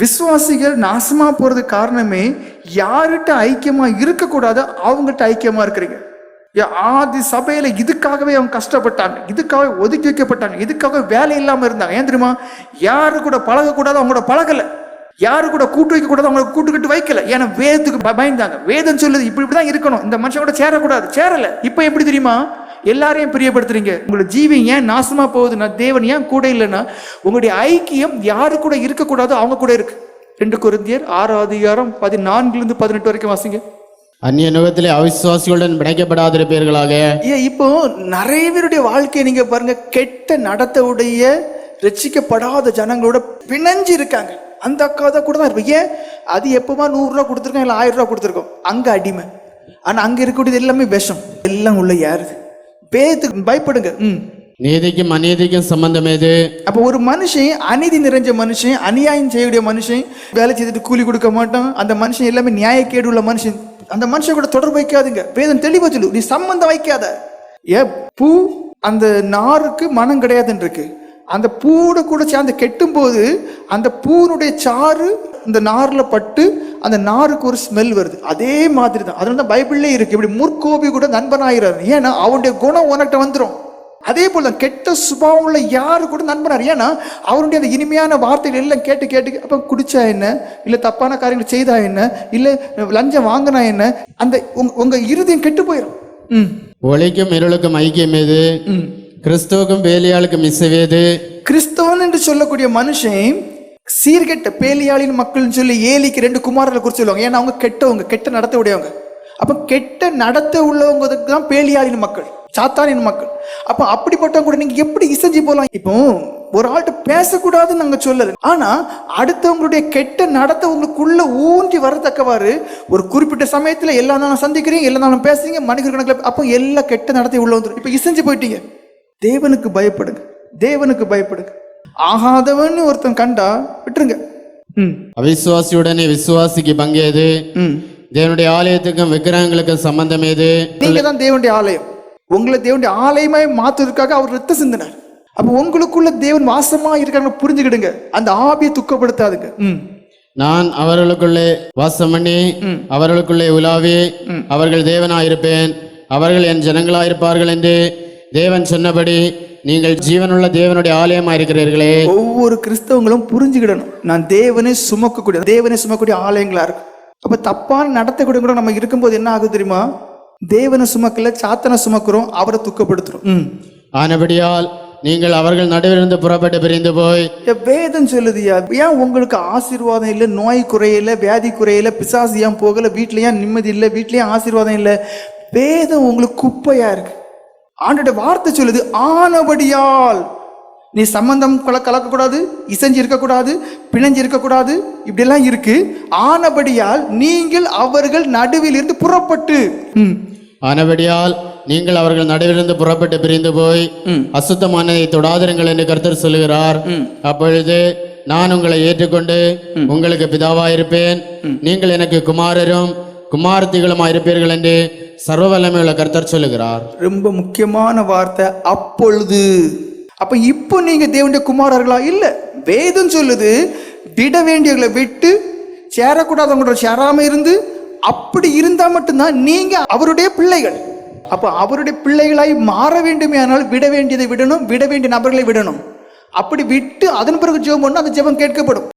விசுவாசிகள் நாசமா போறது காரணமே யார்கிட்ட ஐக்கியமா இருக்கக்கூடாது அவங்ககிட்ட ஐக்கியமா இருக்கிறீங்க. ஆதி சபையில இதுக்காகவே அவங்க கஷ்டப்பட்டாங்க. இதுக்காக ஒதுக்கி வைக்கப்பட்டாங்க. இதுக்காக வேலை இல்லாம இருந்தாங்க. ஏன் தெரியுமா? யாரு கூட பழகக்கூடாது அவங்க கூட பழகல. யாரு கூட கூட்டு வைக்க கூடாது அவங்களை கூட்டுக்கிட்டு வைக்கல. ஏன்னா வேதத்துக்கு பயந்தாங்க. வேதம் சொல்லுது இப்படி இப்படி தான் இருக்கணும். இந்த மனுஷன் கூட சேரக்கூடாது. சேரல. இப்போ எப்படி தெரியுமா? எல்லாரையும் பிரியப்படுத்துறீங்க. உங்களோட ஜீவி ஏன் நாசமா போகுதுன்னா தேவன் ஏன் கூட இல்லைன்னா உங்களுடைய ஐக்கியம் யாரு கூட இருக்கக்கூடாதோ அவங்க கூட இருக்கு. ரெண்டு கொரிந்தியர் ஆறாவது அதிகாரம் பதினான்குல இருந்து பதினெட்டு வரைக்கும் வாசிங்க. அந்நிய நுகத்திலே அவிசுவாசிகளுடன் பிணைக்கப்படாதிருப்பீர்களாக ஏன் இப்போ நிறைய பேருடைய வாழ்க்கையை நீங்க பாருங்க கெட்ட நடத்தவுடைய ரட்சிக்கப்படாத ஜனங்களோட பிணைஞ்சு இருக்காங்க. அந்த கதை கூட தான் இருப்போம் ஏன்? அது எப்பமா நூறுரூவா கொடுத்துருக்கோம் இல்லை ஆயிரம் ரூபா கொடுத்துருக்கோம்? அங்க அடிமை. ஆனா அங்க இருக்கக்கூடியது எல்லாமே விஷம். எல்லாம் உள்ள யாருது பேத்துக்கு பயப்படுங்க. ம். நீதிக்கும் அநீதிக்கும் சம்பந்தம் ஏது அப்போ ஒரு மனுஷன் அநீதி நிறைஞ்ச மனுஷன் அநியாயம் செய்யக்கூடிய மனுஷன் வேலை செய்துட்டு கூலி கொடுக்க மாட்டான் அந்த மனுஷன் எல்லாமே நியாயக்கேடு உள்ள மனுஷன். அந்த மனுஷன் கூட தொடர்பு வைக்காதுங்க. வேதம் தெளிவா சொல்லு நீ சம்பந்தம் வைக்காத. ஏ பூ அந்த நாருக்கு மனம் கிடையாதுன்னு இருக்கு. அந்த பூவோட கூட சேர்ந்து கெட்டும் போது அந்த பூனுடைய சாறு இந்த நார்ல பட்டு அந்த நாருக்கு ஒரு ஸ்மெல் வருது. அதே மாதிரி தான் அதனால தான் பைபிள்லே இருக்கு. இப்படி முற்கோபி கூட நண்பனாகிறாரு ஏன்னா அவனுடைய குணம் உனக்கிட்ட வந்துடும் அதே போல கெட்ட சுபாவம் உள்ள யாரு கூட நண்பனார்? ஏன்னா அவருடைய அந்த இனிமையான வார்த்தைகள் எல்லாம் கேட்டு கேட்டு அப்ப குடிச்சா என்ன? இல்ல தப்பான காரியங்கள் செய்தா என்ன? இல்ல லஞ்சம் வாங்கினா என்ன? அந்த உங்க உங்க இருதயம் கெட்டு போயிடும் ம். ஒளிக்கும் இருளுக்கும் ஐக்கியம் ம். கிறிஸ்துவுக்கும் வேலியாளுக்கும் இசைவேது கிறிஸ்தவன் என்று சொல்லக்கூடிய மனுஷன் சீர்கெட்ட பேலியாளின் மக்கள்னு சொல்லி ஏலிக்கு ரெண்டு குமாரர்களை குறித்து சொல்லுவாங்க. ஏன்னா அவங்க கெட்டவங்க கெட்ட நடத்த உடையவங்க. அப்போ கெட்ட நடத்த உள்ளவங்களுக்கு தான் பேலியாளின் மக்கள் சாத்தானின் மக்கள். அப்போ அப்படிப்பட்டவங்க கூட நீங்கள் எப்படி இசைஞ்சு போகலாம் இப்போ ஒரு ஆள்கிட்ட பேசக்கூடாதுன்னு நாங்கள் சொல்லலை. ஆனால் அடுத்தவங்களுடைய கெட்ட நடத்த உங்களுக்குள்ள ஊன்றி வரத்தக்கவாறு ஒரு குறிப்பிட்ட சமயத்தில் எல்லா நாளும் சந்திக்கிறீங்க எல்லா நாளும் பேசுறீங்க மனிதர் கணக்கில் அப்போ எல்லா கெட்ட நடத்தை உள்ள வந்துடும் இப்போ இசைஞ்சு போயிட்டீங்க. தேவனுக்கு பயப்படுங்க. தேவனுக்கு பயப்படுங்க. ஆகாதவன்னு ஒருத்தன் கண்டா விட்டுருங்க. ம். அவிசுவாசியுடனே விசுவாசிக்கு பங்கேது ம். தேவனுடைய ஆலயத்துக்கும் விக்கிரகங்களுக்கும் சம்பந்தம் ஏது நீங்க தான் தேவனுடைய ஆலயம். உங்களை தேவனுடைய ஆலயமாய் மாத்துறதுக்காக அவர் ரத்த சிந்தினார். அப்போ உங்களுக்குள்ள தேவன் வாசமா இருக்காங்க புரிஞ்சுக்கிடுங்க. அந்த ஆவியை துக்கப்படுத்தாதுங்க. ம். நான் அவர்களுக்குள்ளே வாசம் பண்ணி அவர்களுக்குள்ளே உலாவி அவர்கள் தேவனாயிருப்பேன். அவர்கள் என் ஜனங்களாயிருப்பார்கள் என்று தேவன் சொன்னபடி நீங்கள் ஜீவனுள்ள தேவனுடைய ஆலயமாயிருக்கிறீர்களே. ஒவ்வொரு கிறிஸ்தவங்களும் புரிஞ்சுக்கிடணும். நான் தேவனே சுமக்கக்கூடிய தேவனே சுமக்கக்கூடிய ஆலயங்களா இருக்கும் அப்ப தப்பான நடத்தக்கூடிய கூட நம்ம இருக்கும்போது என்ன ஆகுது தெரியுமா? தேவனை சுமக்கல சாத்தனை சுமக்கிறோம் அவரை துக்கப்படுத்துறோம். ஆனபடியால் நீங்கள் அவர்கள் நடுவிலிருந்து புறப்பட்டு பிரிந்து போய் ஏன் வேதம் சொல்லுதியா ஏன் உங்களுக்கு ஆசீர்வாதம் இல்லை நோய் குறையல வியாதி குறையல பிசாசு ஏன் போகல வீட்ல ஏன் நிம்மதி இல்லை வீட்லயும் ஆசீர்வாதம் இல்லை? வேதம் உங்களுக்கு குப்பையா இருக்கு. ஆண்டோட வார்த்தை சொல்லுது ஆனபடியால். நீ சம்பந்தம் கல கலக்கக்கூடாது இசைஞ்சு இருக்கக்கூடாது பிணைஞ்சு இருக்கக்கூடாது இப்படியெல்லாம் இருக்கு. ஆனபடியால் நீங்கள் அவர்கள் நடுவில் இருந்து புறப்பட்டு ஆனபடியால் நீங்கள் அவர்கள் நடுவிலிருந்து புறப்பட்டு பிரிந்து போய் அசுத்தமானதை தொடாதிருங்கள் என்று கர்த்தர் சொல்லுகிறார். அப்பொழுது நான் உங்களை ஏற்றுக்கொண்டு உங்களுக்கு பிதாவாயிருப்பேன். நீங்கள் எனக்கு குமாரரும் குமாரத்திகளுமா இருப்பீர்கள் என்று சர்வ வல்லமையுள்ள கர்த்தர் சொல்லுகிறார். ரொம்ப முக்கியமான வார்த்தை அப்பொழுது. அப்ப இப்போ நீங்க தேவனுடைய குமாரர்களா? இல்ல வேதம் சொல்லுது விட வேண்டியவர்களை விட்டு சேரக்கூடாதவங்களோட சேராம இருந்து அப்படி இருந்தா மட்டும்தான் நீங்க அவருடைய பிள்ளைகள். அப்ப அவருடைய பிள்ளைகளாய் மாற வேண்டுமே ஆனால் விட வேண்டியதை விடணும் விட வேண்டிய நபர்களை விடணும். அப்படி விட்டு அதன் பிறகு ஜெபம் பண்ணா அந்த ஜெபம் கேட்கப்படும்.